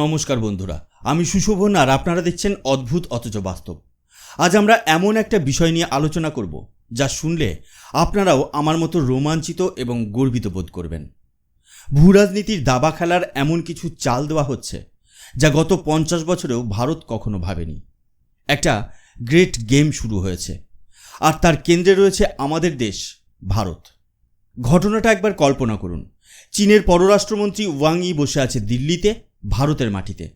নমস্কার বন্ধুরা, আমি সুশোভন আর আপনারা দেখছেন অদ্ভুত অথচ বাস্তব। আজ আমরা এমন একটা বিষয় নিয়ে আলোচনা করব, যা শুনলে আপনারাও আমার মতো রোমাঞ্চিত এবং গর্বিত বোধ করবেন। ভূরাজনীতির দাবা খেলার এমন কিছু চাল দেওয়া হচ্ছে, যা গত পঞ্চাশ বছরেও ভারত কখনো ভাবেনি। একটা গ্রেট গেম শুরু হয়েছে, আর তার কেন্দ্রে রয়েছে আমাদের দেশ, ভারত। ঘটনাটা একবার কল্পনা করুন। চীনের পররাষ্ট্রমন্ত্রী ওয়াং ই বসে আছে দিল্লিতে ভারতের মাটিতে।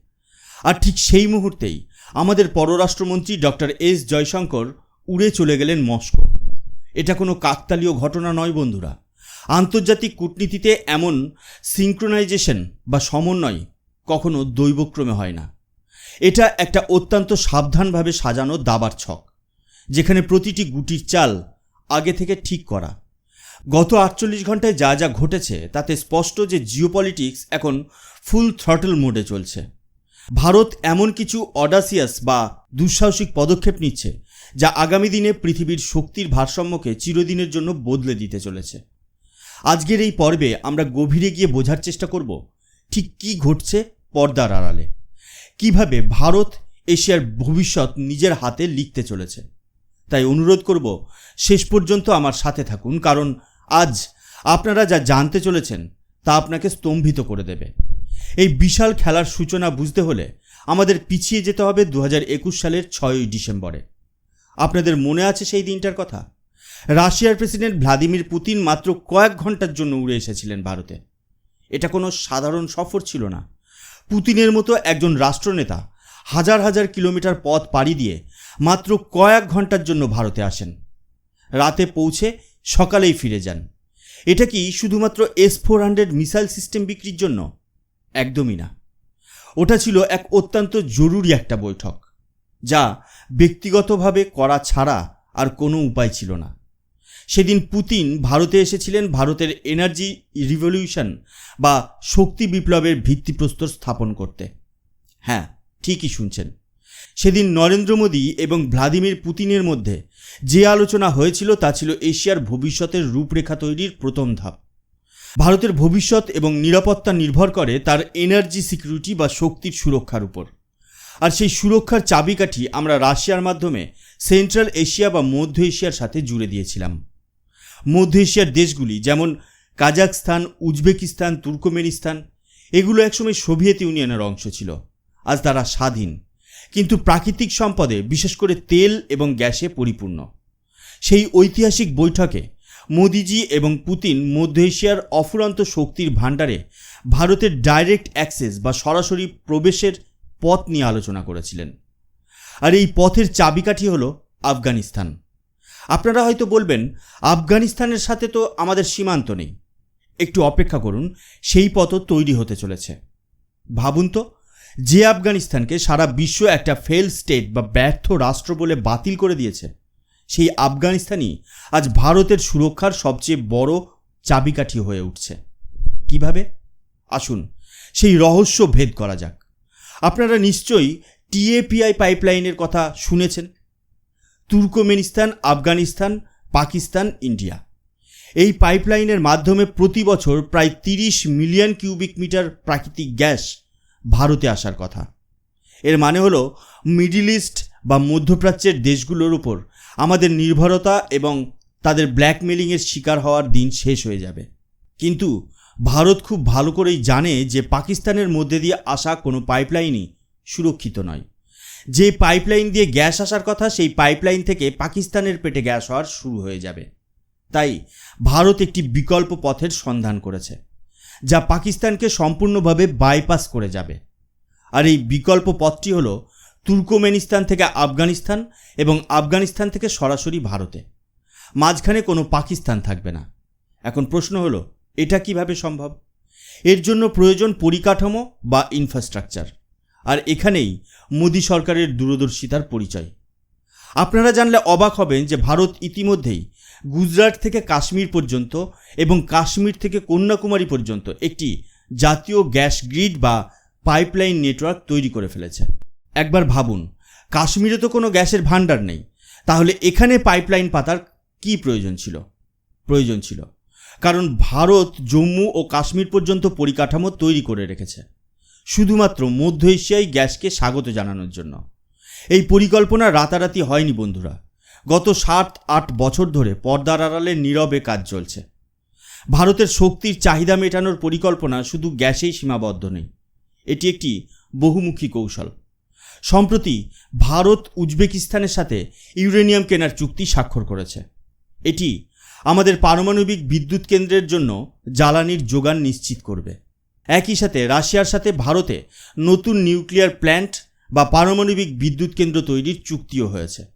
আর ঠিক সেই মুহূর্তেই আমাদের পররাষ্ট্রমন্ত্রী ডক্টর এস জয়শঙ্কর উড়ে চলে গেলেন মস্কো। এটা কোনো কাকতালীয় ঘটনা নয় বন্ধুরা। আন্তর্জাতিক কূটনীতিতে এমন সিঙ্ক্রোনাইজেশন বা সমন্বয় কখনো দৈবক্রমে হয় না। এটা একটা অত্যন্ত সাবধানভাবে সাজানো দাবার ছক, যেখানে প্রতিটি গুটির চাল আগে থেকে ঠিক করা। গত আটচল্লিশ ঘন্টায় যা যা ঘটেছে, তাতে স্পষ্ট যে জিওপলিটিক্স এখন ফুল থ্রটল মোডে চলছে। ভারত এমন কিছু অডাসিয়াস বা দুঃসাহসিক পদক্ষেপ নিচ্ছে, যা আগামী দিনে পৃথিবীর শক্তির ভারসাম্যকে চিরদিনের জন্য বদলে দিতে চলেছে। আজকের এই পর্বে আমরা গভীরে গিয়ে বোঝার চেষ্টা করব, ঠিক কি ঘটছে পর্দার আড়ালে? কীভাবে ভারত এশিয়ার ভবিষ্যৎ নিজের হাতে লিখতে চলেছে? তাই অনুরোধ করব, শেষ পর্যন্ত আমার সাথে থাকুন, কারণ আজ আপনারা যা জানতে চলেছেন তা আপনাকে স্তম্ভিত করে দেবে। এই বিশাল খেলার সূচনা বুঝতে হলে আমাদের পিছিয়ে যেতে হবে দু হাজার একুশ সালের ছয়ই ডিসেম্বরে। আপনাদের মনে আছে সেই দিনটার কথা? রাশিয়ার প্রেসিডেন্ট ভ্লাদিমির পুতিন মাত্র কয়েক ঘণ্টার জন্য উড়ে এসেছিলেন ভারতে। এটা কোনো সাধারণ সফর ছিল না। পুতিনের মতো একজন রাষ্ট্রনেতা হাজার হাজার কিলোমিটার পথ পাড়ি দিয়ে মাত্র কয়েক ঘণ্টার জন্য ভারতে আসেন। রাতে পৌঁছে সকালেই ফিরে যান। এটা কি শুধুমাত্র S four hundred missile system বিক্রির জন্য? একদমই না। ওটা ছিল এক অত্যন্ত জরুরি একটা বৈঠক, যা ব্যক্তিগতভাবে করা ছাড়া আর কোনো উপায় ছিল না। সেদিন পুতিন ভারতে এসেছিলেন ভারতের এনার্জি রিভলিউশন বা শক্তি বিপ্লবের ভিত্তিপ্রস্তর স্থাপন করতে। হ্যাঁ ঠিকই শুনছেন। সেদিন নরেন্দ্র মোদী এবং ভ্লাদিমির পুতিনের মধ্যে যে আলোচনা হয়েছিল তা ছিল এশিয়ার ভবিষ্যতের রূপরেখা তৈরির প্রথম ধাপ। ভারতের ভবিষ্যৎ এবং নিরাপত্তা নির্ভর করে তার এনার্জি সিকিউরিটি বা শক্তির সুরক্ষার উপর। আর সেই সুরক্ষার চাবিকাঠি আমরা রাশিয়ার মাধ্যমে সেন্ট্রাল এশিয়া বা মধ্য এশিয়ার সাথে জুড়ে দিয়েছিলাম। মধ্য এশিয়ার দেশগুলি যেমন কাজাকস্তান উজবেকিস্তান, তুর্কমেনিস্তান, এগুলো একসময় সোভিয়েত ইউনিয়নের অংশ ছিল। আজ তারা স্বাধীন। কিন্তু প্রাকৃতিক সম্পদে, বিশেষ করে তেল এবং গ্যাসে পরিপূর্ণ। সেই ঐতিহাসিক বৈঠকে মোদিজি এবং পুতিন মধ্য এশিয়ার অফুরন্ত শক্তির ভাণ্ডারে ভারতের ডাইরেক্ট অ্যাক্সেস বা সরাসরি প্রবেশের পথ নিয়ে আলোচনা করেছিলেন। আর এই পথের চাবিকাঠি হল আফগানিস্তান। আপনারা হয়তো বলবেন, আফগানিস্তানের সাথে তো আমাদের সীমান্ত নেই। একটু অপেক্ষা করুন, সেই পথও তৈরি হতে চলেছে। ভাবুন তো যে আফগানিস্তানকে সারা বিশ্ব একটা ফেল স্টেট বা ব্যর্থ রাষ্ট্র বলে বাতিল করে দিয়েছে, সেই আফগানিস্তানই আজ ভারতের সুরক্ষার সবচেয়ে বড় চাবিকাঠি হয়ে উঠছে। কীভাবে? আসুন সেই রহস্য ভেদ করা যাক। আপনারা নিশ্চয়ই টিএপিআই পাইপলাইনের কথা শুনেছেন। Turkmenistan, Afghanistan, Pakistan, India. এই পাইপলাইনের মাধ্যমে প্রতি বছর প্রায় তিরিশ মিলিয়ন কিউবিক মিটার প্রাকৃতিক গ্যাস ভারতে আসার কথা। এর মানে হলো মিডিল ইস্ট বা মধ্যপ্রাচ্যের দেশগুলোর উপর আমাদের নির্ভরতা এবং তাদের ব্ল্যাকমেলিংয়ের শিকার হওয়ার দিন শেষ হয়ে যাবে। কিন্তু ভারত খুব ভালো করেই জানে যে পাকিস্তানের মধ্যে দিয়ে আসা কোনো পাইপলাইনই সুরক্ষিত নয়। যে পাইপলাইন দিয়ে গ্যাস আসার কথা, সেই পাইপলাইন থেকে পাকিস্তানের পেটে গ্যাস হওয়ার শুরু হয়ে যাবে। তাই ভারত একটি বিকল্প পথের সন্ধান করেছে। যা পাকিস্তানকে সম্পূর্ণভাবে বাইপাস করে যাবে। আর এই বিকল্প পথটি হল তুর্কমেনিস্তান থেকে আফগানিস্তান এবং আফগানিস্তান থেকে সরাসরি ভারতে। মাঝখানে কোনো পাকিস্তান থাকবে না। এখন প্রশ্ন হলো, এটা কীভাবে সম্ভব? এর জন্য প্রয়োজন পরিকাঠামো বা ইনফ্রাস্ট্রাকচার আর এখানেই মোদী সরকারের দূরদর্শিতার পরিচয়। আপনারা জানলে অবাক হবেন যে ভারত ইতিমধ্যেই গুজরাট থেকে কাশ্মীর পর্যন্ত এবং কাশ্মীর থেকে কন্যাকুমারী পর্যন্ত একটি জাতীয় গ্যাস গ্রিড বা পাইপলাইন নেটওয়ার্ক তৈরি করে ফেলেছে। একবার ভাবুন, কাশ্মীরে তো কোনো গ্যাসের ভাণ্ডার নেই। তাহলে এখানে পাইপলাইন পাতার কি প্রয়োজন ছিল? প্রয়োজন ছিল। কারণ ভারত, জম্মু ও কাশ্মীর পর্যন্ত পরিকাঠামো তৈরি করে রেখেছে। শুধুমাত্র মধ্য এশিয়ায় গ্যাসকে স্বাগত জানানোর জন্য। এই পরিকল্পনা রাতারাতি হয়নি বন্ধুরা। গত সাত, আট বছর ধরে পর্দার আড়ালে নীরবে কাজ চলছে। ভারতের শক্তির চাহিদা মেটানোর পরিকল্পনা শুধু গ্যাসেই সীমাবদ্ধ নেই। এটি একটি বহুমুখী কৌশল। সম্প্রতি ভারত উজবেকিস্তানের সাথে ইউরেনিয়াম কেনার চুক্তি স্বাক্ষর করেছে। এটি আমাদের পারমাণবিক বিদ্যুৎ কেন্দ্রের জন্য জ্বালানির যোগান নিশ্চিত করবে। একই সাথে রাশিয়ার সাথে ভারতে নতুন নিউক্লিয়ার প্ল্যান্ট বা পারমাণবিক বিদ্যুৎ কেন্দ্র তৈরির চুক্তিও হয়েছে।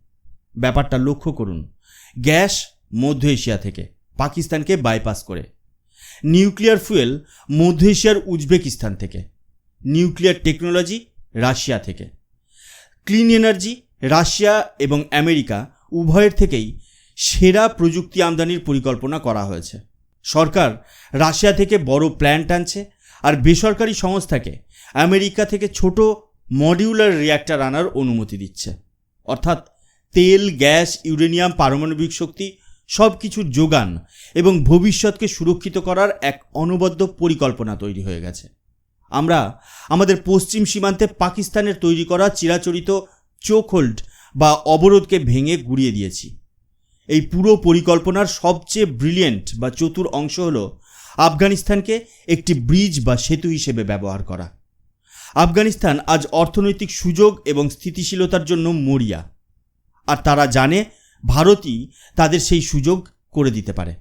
ব্যাপারটা লক্ষ্য করুন। গ্যাস মধ্য এশিয়া থেকে, পাকিস্তানকে বাইপাস করে। নিউক্লিয়ার ফুয়েল মধ্য এশিয়ার উজবেকিস্তান থেকে। নিউক্লিয়ার টেকনোলজি রাশিয়া থেকে। ক্লিন এনার্জি রাশিয়া এবং আমেরিকা উভয়ের থেকেই সেরা প্রযুক্তি আমদানির পরিকল্পনা করা হয়েছে। সরকার রাশিয়া থেকে বড় প্ল্যান্ট আনছে আর বেসরকারি সংস্থাকে আমেরিকা থেকে ছোট মডিউলার রিয়্যাক্টর আনার অনুমতি দিচ্ছে। অর্থাৎ তেল, গ্যাস, ইউরেনিয়াম, পারমাণবিক শক্তি সব কিছুর যোগান এবং ভবিষ্যৎকে সুরক্ষিত করার এক অনবদ্য পরিকল্পনা তৈরি হয়ে গেছে। আমরা আমাদের পশ্চিম সীমান্তে পাকিস্তানের তৈরি করা চিরাচরিত চোখহোল্ড বা অবরোধকে ভেঙে গুড়িয়ে দিয়েছি। এই পুরো পরিকল্পনার সবচেয়ে ব্রিলিয়েন্ট বা চতুর অংশ হল আফগানিস্তানকে একটি ব্রিজ বা সেতু হিসেবে ব্যবহার করা। আফগানিস্তান আজ অর্থনৈতিক সুযোগ এবং স্থিতিশীলতার জন্য মরিয়া। আর তারা জানে ভারতই তাদের সেই সুযোগ করে দিতে পারে।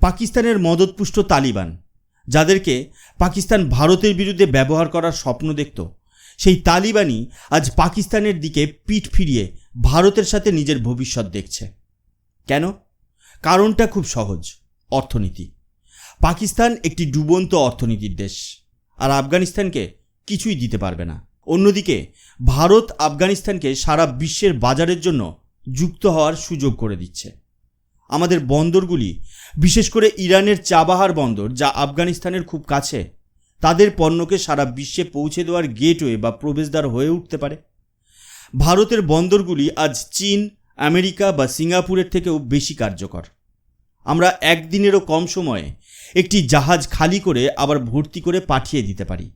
পাকিস্তানের মদতপুষ্ট তালিবান, যাদেরকে পাকিস্তান ভারতের বিরুদ্ধে ব্যবহার করার স্বপ্ন দেখত, সেই তালিবানই আজ পাকিস্তানের দিকে পিঠ ফিরিয়ে ভারতের সাথে নিজের ভবিষ্যৎ দেখছে। কেন? কারণটা খুব সহজ, অর্থনীতি। পাকিস্তান একটি ডুবন্ত অর্থনীতির দেশ, আর আফগানিস্তানকে কিছুই দিতে পারবে না। অন্যদিকে, ভারত আফগানিস্তানকে সারা বিশ্বের বাজারের জন্য যুক্ত হওয়ার সুযোগ করে দিচ্ছে। আমাদের বন্দরগুলি, বিশেষ করে ইরানের চাবাহার বন্দর যা আফগানিস্তানের খুব কাছে, তাদের পণ্যকে সারা বিশ্বে পৌঁছে দেওয়ার গেটওয়ে বা প্রবেশদ্বার হয়ে উঠতে পারে। ভারতের বন্দরগুলি আজ চীন, আমেরিকা বা সিঙ্গাপুরের থেকেও বেশি কার্যকর। আমরা একদিনেরও কম সময়ে একটি জাহাজ খালি করে আবার ভর্তি করে পাঠিয়ে দিতে পারি।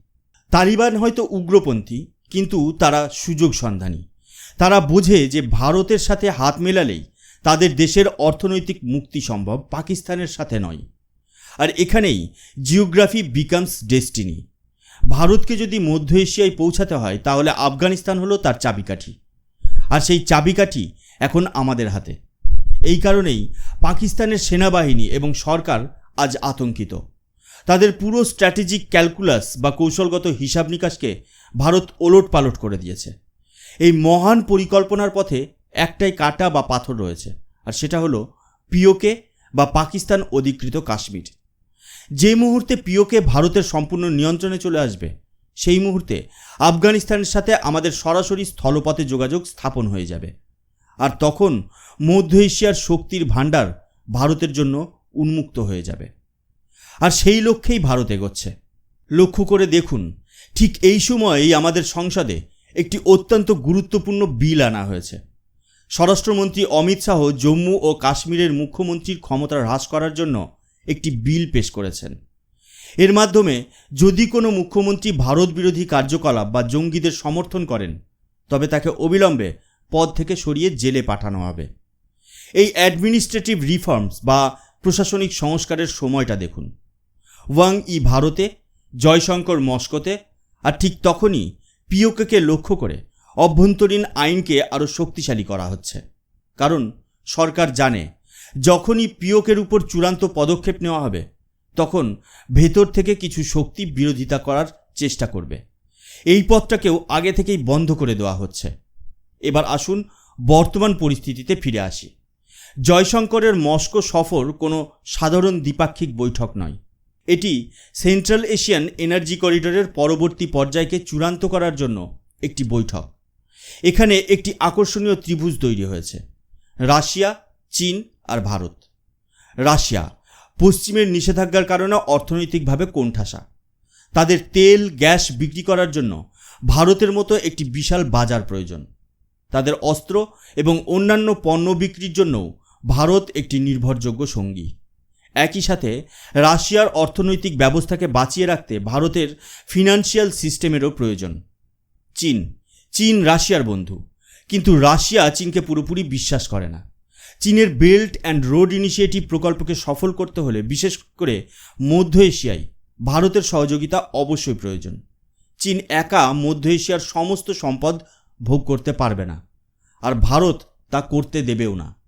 তালিবান হয়তো উগ্রপন্থী, কিন্তু তারা সুযোগ সন্ধানী। তারা বোঝে যে ভারতের সাথে হাত মেলালেই তাদের দেশের অর্থনৈতিক মুক্তি সম্ভব পাকিস্তানের সাথে নয়। আর এখানেই জিওগ্রাফি বিকামস ডেস্টিনি। ভারতকে যদি মধ্য এশিয়ায় পৌঁছাতে হয়, তাহলে আফগানিস্তান হলো তার চাবিকাঠি। আর সেই চাবিকাঠি এখন আমাদের হাতে। এই কারণেই পাকিস্তানের সেনাবাহিনী এবং সরকার আজ আতঙ্কিত। তাদের পুরো স্ট্র্যাটেজিক ক্যালকুলাস বা কৌশলগত হিসাব নিকাশকে ভারত ওলট পালট করে দিয়েছে। এই মহান পরিকল্পনার পথে একটাই কাটা বা পাথর রয়েছে, আর সেটা হলো পিওকে বা পাকিস্তান অধিকৃত কাশ্মীর। যে মুহূর্তে পিওকে ভারতের সম্পূর্ণ নিয়ন্ত্রণে চলে আসবে, সেই মুহূর্তে আফগানিস্তানের সাথে আমাদের সরাসরি স্থলপথে যোগাযোগ স্থাপন হয়ে যাবে। আর তখন মধ্য এশিয়ার শক্তির ভাণ্ডার ভারতের জন্য উন্মুক্ত হয়ে যাবে। আর সেই লক্ষ্যেই ভারত এগোচ্ছে। লক্ষ্য করে দেখুন, ঠিক এই সময়েই আমাদের সংসদে একটি অত্যন্ত গুরুত্বপূর্ণ বিল আনা হয়েছে। স্বরাষ্ট্রমন্ত্রী অমিত শাহ জম্মু ও কাশ্মীরের মুখ্যমন্ত্রীর ক্ষমতা হ্রাস করার জন্য একটি বিল পেশ করেছেন। এর মাধ্যমে যদি কোনো মুখ্যমন্ত্রী ভারত বিরোধী কার্যকলাপ বা জঙ্গিদের সমর্থন করেন, তবে তাকে অবিলম্বে পদ থেকে সরিয়ে জেলে পাঠানো হবে। এই অ্যাডমিনিস্ট্রেটিভ রিফর্মস বা প্রশাসনিক সংস্কারের সময়টা দেখুন। ওয়াং ই ভারতে, জয়শঙ্কর মস্কোতে, আর ঠিক তখনই পিওকেকে লক্ষ্য করে অভ্যন্তরীণ আইনকে আরও শক্তিশালী করা হচ্ছে। কারণ সরকার জানে, যখনই পিওকের উপর চূড়ান্ত পদক্ষেপ নেওয়া হবে, তখন ভেতর থেকে কিছু শক্তি বিরোধিতা করার চেষ্টা করবে। এই পথটাকেও আগে থেকেই বন্ধ করে দেওয়া হচ্ছে। এবার আসুন বর্তমান পরিস্থিতিতে ফিরে আসি। জয়শঙ্করের মস্কো সফর কোনো সাধারণ দ্বিপাক্ষিক বৈঠক নয়। এটি সেন্ট্রাল এশিয়ান এনার্জি করিডোরের পরবর্তী পর্যায়কে চূড়ান্ত করার জন্য একটি বৈঠক। এখানে একটি আকর্ষণীয় ত্রিভুজ তৈরি হয়েছে, রাশিয়া, চীন আর ভারত। রাশিয়া পশ্চিমের নিষেধাজ্ঞার কারণে অর্থনৈতিকভাবে কোণঠাসা। তাদের তেল, গ্যাস বিক্রি করার জন্য ভারতের মতো একটি বিশাল বাজার প্রয়োজন। তাদের অস্ত্র এবং অন্যান্য পণ্য বিক্রির জন্যও ভারত একটি নির্ভরযোগ্য সঙ্গী। একই সাথে রাশিয়ার অর্থনৈতিক ব্যবস্থাকে বাঁচিয়ে রাখতে ভারতের ফিনান্সিয়াল সিস্টেমেরও প্রয়োজন। চীন। চীন রাশিয়ার বন্ধু। কিন্তু রাশিয়া চীনকে পুরোপুরি বিশ্বাস করে না। চীনের বেল্ট অ্যান্ড রোড ইনিশিয়েটিভ প্রকল্পকে সফল করতে হলে বিশেষ করে মধ্য এশিয়ায় ভারতের সহযোগিতা অবশ্যই প্রয়োজন। চীন একা মধ্য এশিয়ার সমস্ত সম্পদ ভোগ করতে পারবে না। আর ভারত তা করতে দেবেও না।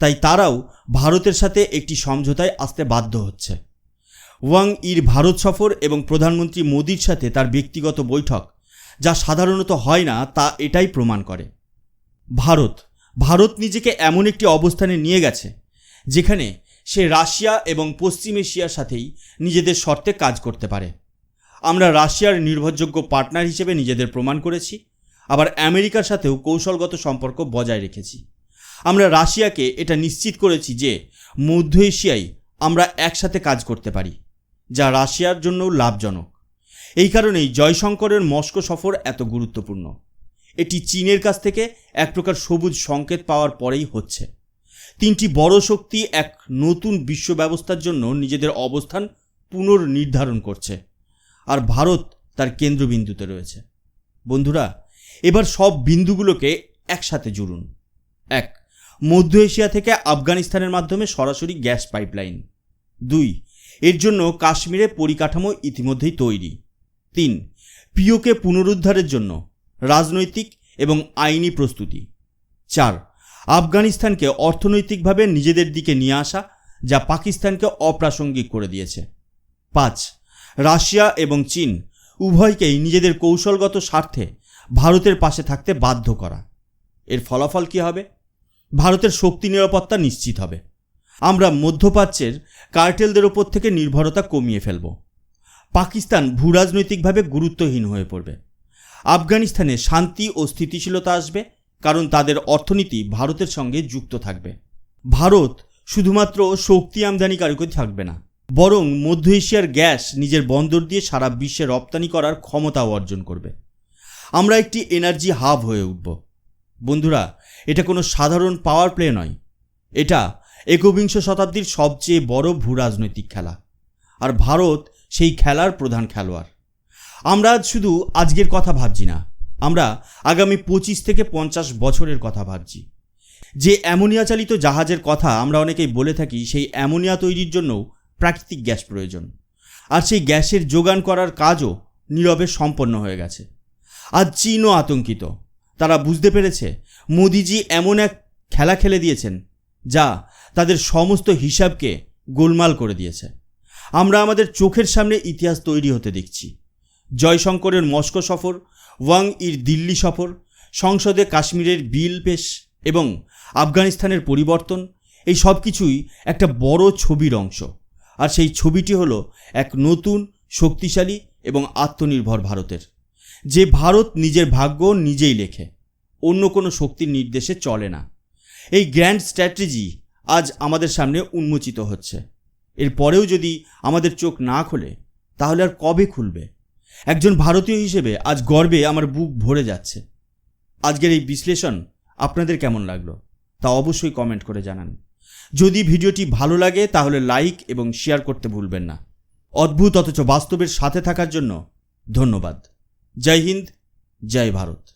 তাই তারাও ভারতের সাথে একটি সমঝোতায় আসতে বাধ্য হচ্ছে। ওয়াং ইর ভারত সফর এবং প্রধানমন্ত্রী মোদির সাথে তার ব্যক্তিগত বৈঠক, যা সাধারণত হয় না, তা এটাই প্রমাণ করে। ভারত ভারত নিজেকে এমন একটি অবস্থানে নিয়ে গেছে, যেখানে সে রাশিয়া এবং পশ্চিম এশিয়ার সাথেই নিজেদের শর্তে কাজ করতে পারে। আমরা রাশিয়ার নির্ভরযোগ্য পার্টনার হিসেবে নিজেদের প্রমাণ করেছি, আবার আমেরিকার সাথেও কৌশলগত সম্পর্ক বজায় রেখেছি। আমরা রাশিয়াকে এটা নিশ্চিত করেছি যে মধ্য এশিয়ায় আমরা একসাথে কাজ করতে পারি, যা রাশিয়ার জন্যও লাভজনক। এই কারণেই জয়শঙ্করের মস্কো সফর এত গুরুত্বপূর্ণ। এটি চীনের কাছ থেকে এক প্রকার সবুজ সংকেত পাওয়ার পরেই হচ্ছে। তিনটি বড় শক্তি এক নতুন বিশ্ব ব্যবস্থার জন্য নিজেদের অবস্থান পুনর্নির্ধারণ করছে, আর ভারত তার কেন্দ্রবিন্দুতে রয়েছে। বন্ধুরা, এবার সব বিন্দুগুলোকে একসাথে জুড়ুন। এক মধ্য এশিয়া থেকে আফগানিস্তানের মাধ্যমে সরাসরি গ্যাস পাইপলাইন। দুই, এর জন্য কাশ্মীরে পরিকাঠামো ইতিমধ্যেই তৈরি। তিন, পিওকে পুনরুদ্ধারের জন্য রাজনৈতিক এবং আইনি প্রস্তুতি। চার, আফগানিস্তানকে অর্থনৈতিকভাবে নিজেদের দিকে নিয়ে আসা, যা পাকিস্তানকে অপ্রাসঙ্গিক করে দিয়েছে। পাঁচ, রাশিয়া এবং চীন উভয়কেই নিজেদের কৌশলগত স্বার্থে ভারতের পাশে থাকতে বাধ্য করা। এর ফলাফল কী হবে? ভারতের শক্তি নিরাপত্তা নিশ্চিত হবে। আমরা মধ্যপ্রাচ্যের কার্টেলদের ওপর থেকে নির্ভরতা কমিয়ে ফেলব। পাকিস্তান ভূরাজনৈতিকভাবে গুরুত্বহীন হয়ে পড়বে। আফগানিস্তানে শান্তি ও স্থিতিশীলতা আসবে, কারণ তাদের অর্থনীতি ভারতের সঙ্গে যুক্ত থাকবে। ভারত শুধুমাত্র শক্তি আমদানিকারকই থাকবে না, বরং মধ্য এশিয়ার গ্যাস নিজের বন্দর দিয়ে সারা বিশ্বে রপ্তানি করার ক্ষমতাও অর্জন করবে। আমরা একটি এনার্জি হাব হয়ে উঠব। বন্ধুরা, এটা কোনো সাধারণ পাওয়ার প্লে নয়। এটা একবিংশ শতাব্দীর সবচেয়ে বড় ভূরাজনৈতিক খেলা। আর ভারত সেই খেলার প্রধান খেলোয়াড়। আমরা শুধু আজকের কথা ভাবছি না, আমরা আগামী পঁচিশ থেকে পঞ্চাশ বছরের কথা ভাবছি। যে অ্যামোনিয়া চালিত জাহাজের কথা আমরা অনেকেই বলে থাকি, সেই অ্যামোনিয়া তৈরির জন্য প্রাকৃতিক গ্যাস প্রয়োজন। আর সেই গ্যাসের যোগান করার কাজও নীরবে সম্পন্ন হয়ে গেছে। আর চীনও আতঙ্কিত। তারা বুঝতে পেরেছে। মোদিজি এমন এক খেলা খেলে দিয়েছেন, যা তাদের সমস্ত হিসাবকে গোলমাল করে দিয়েছে। আমরা আমাদের চোখের সামনে ইতিহাস তৈরি হতে দেখছি। জয়শঙ্করের মস্কো সফর, ওয়াং ইর দিল্লি সফর, সংসদে কাশ্মীরের বিল পেশ এবং আফগানিস্তানের পরিবর্তন, এই সব কিছুই একটা বড় ছবির অংশ। আর সেই ছবিটি হলো এক নতুন, শক্তিশালী এবং আত্মনির্ভর ভারতের। যে ভারত নিজের ভাগ্য নিজেই লেখে, অন্য কোনো শক্তির নির্দেশে চলে না। এই গ্র্যান্ড স্ট্র্যাটেজি আজ আমাদের সামনে উন্মোচিত হচ্ছে। এরপরেও যদি আমাদের চোখ না খোলে, তাহলে আর কবে খুলবে? একজন ভারতীয় হিসেবে আজ গর্বে আমার বুক ভরে যাচ্ছে। আজকের এই বিশ্লেষণ আপনাদের কেমন লাগল তা অবশ্যই কমেন্ট করে জানান। যদি ভিডিওটি ভালো লাগে, তাহলে লাইক এবং শেয়ার করতে ভুলবেন না। অদ্ভুত অথচ বাস্তবের সাথে থাকার জন্য ধন্যবাদ। জয় হিন্দ জয় ভারত।